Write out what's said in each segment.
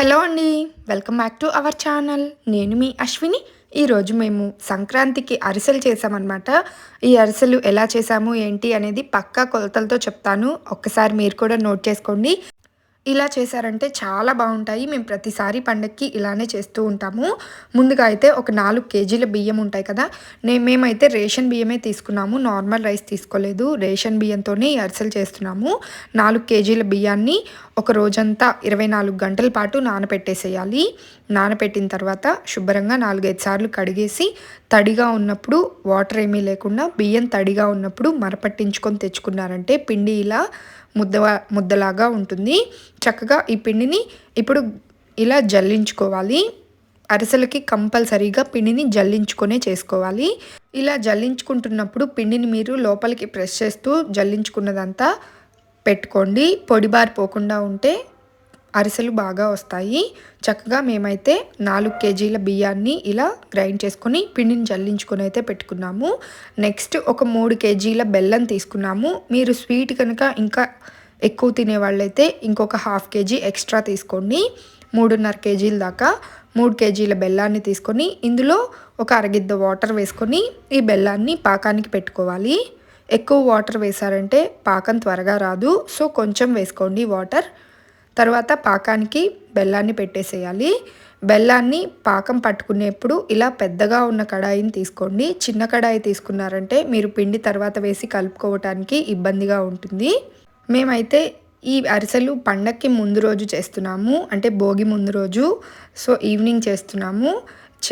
Hello అండి welcome back to our channel. నేను మీ అశ్విని. ఈరోజు మేము సంక్రాంతికి అరిసెలు చేసామన్నమాట ఈ అరిసెలు ఎలా చేసాము ఏంటి అనేది పక్కా కొలతలతో చెప్తాను. ఒక్కసారి మీరు కూడా నోట్ చేసుకోండి. ఇలా చేశారంటే చాలా బాగుంటాయి. మేము ప్రతిసారి పండక్కి ఇలానే చేస్తూ ఉంటాము. ముందుగా అయితే ఒక నాలుగు కేజీల బియ్యం ఉంటాయి కదా నేను మేమైతే రేషన్ బియ్యమే తీసుకున్నాము. నార్మల్ రైస్ తీసుకోలేదు. రేషన్ బియ్యంతోనే అరిసెలు చేస్తున్నాము. నాలుగు కేజీల బియ్యాన్ని ఒక రోజంతా ఇరవై నాలుగు గంటల పాటు నానపెట్టేసేయాలి. నానపెట్టిన తర్వాత శుభ్రంగా నాలుగైదు సార్లు కడిగేసి తడిగా ఉన్నప్పుడు వాటర్ ఏమీ లేకుండా బియ్యం తడిగా ఉన్నప్పుడు మరపట్టించుకొని తెచ్చుకున్నారంటే పిండి ఇలా ముద్ద ముద్దలాగా ఉంటుంది. చక్కగా ఈ పిండిని ఇప్పుడు ఇలా జల్లించుకోవాలి. అరిసెలకి కంపల్సరీగా పిండిని జల్లించుకొనే చేసుకోవాలి. ఇలా జల్లించుకుంటున్నప్పుడు పిండిని మీరు లోపలికి ప్రెస్ చేస్తూ జల్లించుకున్నదంతా పెట్టుకోండి. పొడిబారిపోకుండా ఉంటే అరిసెలు బాగా వస్తాయి. చక్కగా మేమైతే నాలుగు కేజీల బియ్యాన్ని ఇలా గ్రైండ్ చేసుకొని పిండిని జల్లించుకొని అయితే పెట్టుకున్నాము. నెక్స్ట్ ఒక మూడు కేజీల బెల్లం తీసుకున్నాము. మీరు స్వీట్ కనుక ఇంకా ఎక్కువ తినే వాళ్ళైతే ఇంకొక హాఫ్ కేజీ ఎక్స్ట్రా తీసుకోండి. మూడున్నర కేజీల దాకా మూడు కేజీల బెల్లాన్ని తీసుకొని ఇందులో ఒక అరగిద్ద వాటర్ వేసుకొని ఈ బెల్లాన్ని పాకానికి పెట్టుకోవాలి. ఎక్కువ వాటర్ వేశారంటే పాకం త్వరగా రాదు. సో కొంచెం వేసుకోండి వాటర్. తర్వాత పాకానికి బెల్లాన్ని పెట్టేసేయాలి. బెల్లాన్ని పాకం పట్టుకునేప్పుడు ఇలా పెద్దగా ఉన్న కడాయిని తీసుకోండి. చిన్న కడాయి తీసుకున్నారంటే మీరు పిండి తర్వాత వేసి కలుపుకోవటానికి ఇబ్బందిగా ఉంటుంది. మేమైతే ఈ అరిసెలు పండక్కి ముందు రోజు చేస్తున్నాము. అంటే భోగి ముందు రోజు. సో ఈవినింగ్ చేస్తున్నాము.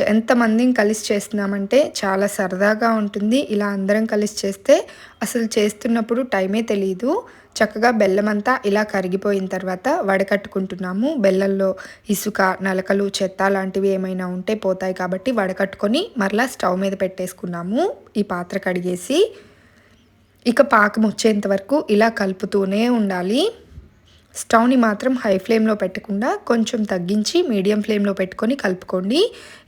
ఎంతమందిని కలిసి చేస్తున్నామంటే చాలా సరదాగా ఉంటుంది. ఇలా అందరం కలిసి చేస్తే అసలు చేస్తున్నప్పుడు టైమే తెలియదు చక్కగా బెల్లం అంతా ఇలా కరిగిపోయిన తర్వాత వడకట్టుకుంటున్నాము. బెల్లంలో ఇసుక నలకలు చెత్త లాంటివి ఏమైనా ఉంటే పోతాయి కాబట్టి వడకట్టుకొని మరలా స్టవ్ మీద పెట్టేసుకున్నాము. ఈ పాత్ర కడిగేసి ఇక పాకం వచ్చేంత వరకు ఇలా కలుపుతూనే ఉండాలి. స్టవ్ని మాత్రం హై ఫ్లేమ్లో పెట్టకుండా కొంచెం తగ్గించి మీడియం ఫ్లేమ్లో పెట్టుకొని కలుపుకోండి.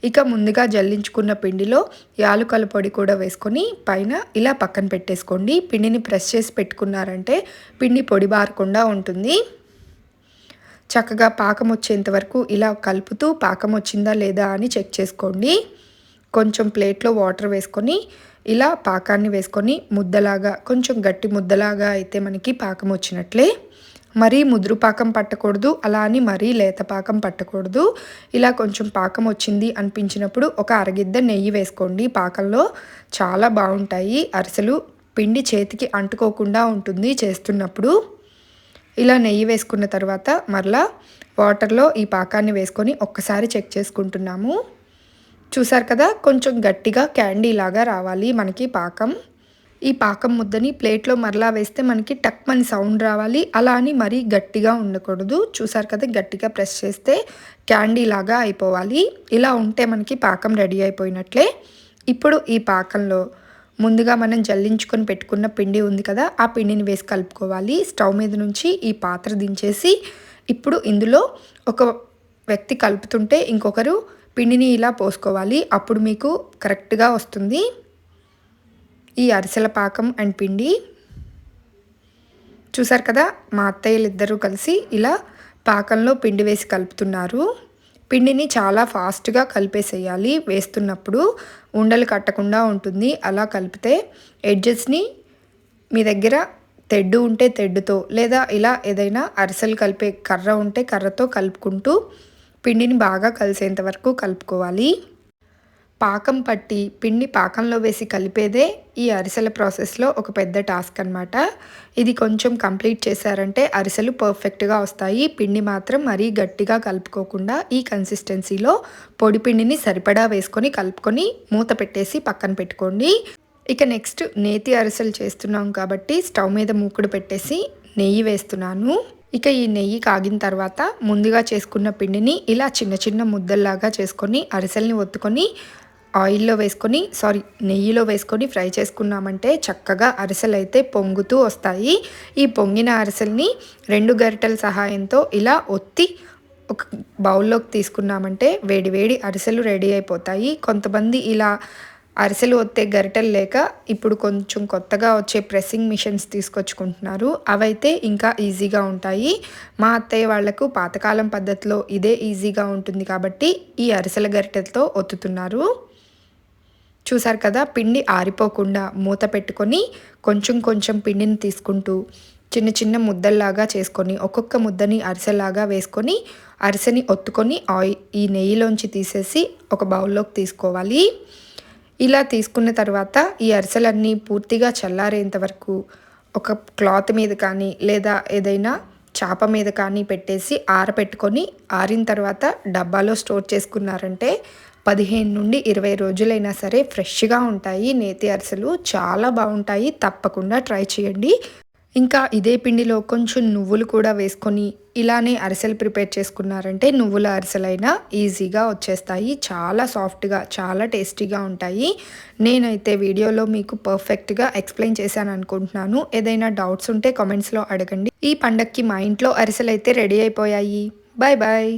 ఇక ముందుగా జల్లించుకున్న పిండిలో యాలుకల పొడి కూడా వేసుకొని పైన ఇలా పక్కన పెట్టేసుకోండి. పిండిని ప్రెస్ చేసి పెట్టుకున్నారంటే పిండి పొడి బారకుండా ఉంటుంది. చక్కగా పాకం వచ్చేంత వరకు ఇలా కలుపుతూ పాకం వచ్చిందా లేదా అని చెక్ చేసుకోండి. కొంచెం ప్లేట్లో వాటర్ వేసుకొని ఇలా పాకాన్ని వేసుకొని ముద్దలాగా కొంచెం గట్టి ముద్దలాగా అయితే మనకి పాకం వచ్చినట్లే. మరీ ముదురు పాకం పట్టకూడదు అలా అని మరీ లేత పాకం పట్టకూడదు. ఇలా కొంచెం పాకం వచ్చింది అనిపించినప్పుడు ఒక అరగిద్ద నెయ్యి వేసుకోండి. పాకంలో చాలా బాగుంటాయి. అరిసెలు పిండి చేతికి అంటుకోకుండా ఉంటుంది చేస్తున్నప్పుడు. ఇలా నెయ్యి వేసుకున్న తర్వాత మరలా వాటర్లో ఈ పాకాన్ని వేసుకొని ఒక్కసారి చెక్ చేసుకుంటున్నాము. చూసారు కదా కొంచెం గట్టిగా క్యాండీ లాగా రావాలి మనకి పాకం. ఈ పాకం ముద్దని ప్లేట్లో మరలా వేస్తే మనకి టక్ మని సౌండ్ రావాలి. అలా అని మరీ గట్టిగా ఉండకూడదు. చూసారు కదా గట్టిగా ప్రెస్ చేస్తే క్యాండీ లాగా అయిపోవాలి. ఇలా ఉంటే మనకి పాకం రెడీ అయిపోయినట్లే. ఇప్పుడు ఈ పాకంలో ముందుగా మనం జల్లించుకొని పెట్టుకున్న పిండి ఉంది కదా ఆ పిండిని వేసి కలుపుకోవాలి. స్టవ్ మీద నుంచి ఈ పాత్ర దించేసి ఇప్పుడు ఇందులో ఒక వ్యక్తి కలుపుతుంటే ఇంకొకరు పిండిని ఇలా పోసుకోవాలి. అప్పుడు మీకు కరెక్ట్గా వస్తుంది. ఈ అరిసెల పాకం అండ్ పిండి. చూసారు కదా మా అత్తయ్యలు ఇద్దరూ కలిసి ఇలా పాకంలో పిండి వేసి కలుపుతున్నారు. పిండిని చాలా ఫాస్ట్గా కలిపేసేయాలి. వేస్తున్నప్పుడు ఉండలు కట్టకుండా ఉంటుంది. అలా కలిపితే ఎడ్జెస్ని మీ దగ్గర తెడ్డు ఉంటే తెడ్డుతో లేదా ఇలా ఏదైనా అరిసెలు కలిపే కర్ర ఉంటే కర్రతో కలుపుకుంటూ పిండిని బాగా కలిసేంత వరకు కలుపుకోవాలి. పాకం పట్టి పిండి పాకంలో వేసి కలిపేదే ఈ అరిసెల ప్రాసెస్లో ఒక పెద్ద టాస్క్ అనమాట ఇది కొంచెం కంప్లీట్ చేశారంటే అరిసెలు పర్ఫెక్ట్గా వస్తాయి. పిండి మాత్రం మరీ గట్టిగా కలుపుకోకుండా ఈ కన్సిస్టెన్సీలో పొడి పిండిని సరిపడా వేసుకొని కలుపుకొని మూత పెట్టేసి పక్కన పెట్టుకోండి. ఇక నెక్స్ట్ నేతి అరిసెలు చేస్తున్నాం కాబట్టి స్టవ్ మీద మూకుడు పెట్టేసి నెయ్యి వేస్తున్నాను. ఇక ఈ నెయ్యి కాగిన తర్వాత ముందుగా చేసుకున్న పిండిని ఇలా చిన్న చిన్న ముద్దల్లాగా చేసుకొని అరిసెల్ని ఒత్తుకొని ఆయిల్లో వేసుకొని సారీ నెయ్యిలో వేసుకొని ఫ్రై చేసుకున్నామంటే చక్కగా అరిసెలు అయితే పొంగుతూ వస్తాయి. ఈ పొంగిన అరిసెల్ని రెండు గరిటెల సహాయంతో ఇలా ఒత్తి ఒక బౌల్లోకి తీసుకున్నామంటే వేడి వేడి అరిసెలు రెడీ అయిపోతాయి. కొంతమంది ఇలా అరిసెలు ఒత్తే గరిటెలు లేక ఇప్పుడు కొంచెం కొత్తగా వచ్చే ప్రెస్సింగ్ మిషన్స్ తీసుకొచ్చుకుంటున్నారు. అవైతే ఇంకా ఈజీగా ఉంటాయి. మా అత్తయ్య వాళ్ళకు పాతకాలం పద్ధతిలో ఇదే ఈజీగా ఉంటుంది కాబట్టి ఈ అరిసెల గరిటెలతో ఒత్తుతున్నారు. చూసారు కదా పిండి ఆరిపోకుండా మూత పెట్టుకొని కొంచెం కొంచెం పిండిని తీసుకుంటూ చిన్న చిన్న ముద్దల్లాగా చేసుకొని ఒక్కొక్క ముద్దని అరిసెలాగా వేసుకొని అరిసెని ఒత్తుకొని ఆయిల్ ఈ నెయ్యిలోంచి తీసేసి ఒక బౌల్లోకి తీసుకోవాలి. ఇలా తీసుకున్న తర్వాత ఈ అరిసెలన్నీ పూర్తిగా చల్లారేంత వరకు ఒక క్లాత్ మీద కానీ లేదా ఏదైనా చాప మీద కానీ పెట్టేసి ఆరపెట్టుకొని ఆరిన తర్వాత డబ్బాలో స్టోర్ చేసుకున్నారంటే పదిహేను నుండి ఇరవై రోజులైనా సరే ఫ్రెష్గా ఉంటాయి నేతి అరిసెలు. చాలా బాగుంటాయి. తప్పకుండా ట్రై చేయండి. ఇంకా ఇదే పిండిలో కొంచెం నువ్వులు కూడా వేసుకొని ఇలానే అరిసెలు ప్రిపేర్ చేసుకున్నారంటే నువ్వుల అరిసెలైనా ఈజీగా వచ్చేస్తాయి. చాలా సాఫ్ట్గా చాలా టేస్టీగా ఉంటాయి. నేనైతే వీడియోలో మీకు పర్ఫెక్ట్గా ఎక్స్ప్లెయిన్ చేశాను అనుకుంటున్నాను. ఏదైనా డౌట్స్ ఉంటే కామెంట్స్లో అడగండి. ఈ పండక్కి మా ఇంట్లో అరిసెలు అయితే రెడీ అయిపోయాయి. Bye bye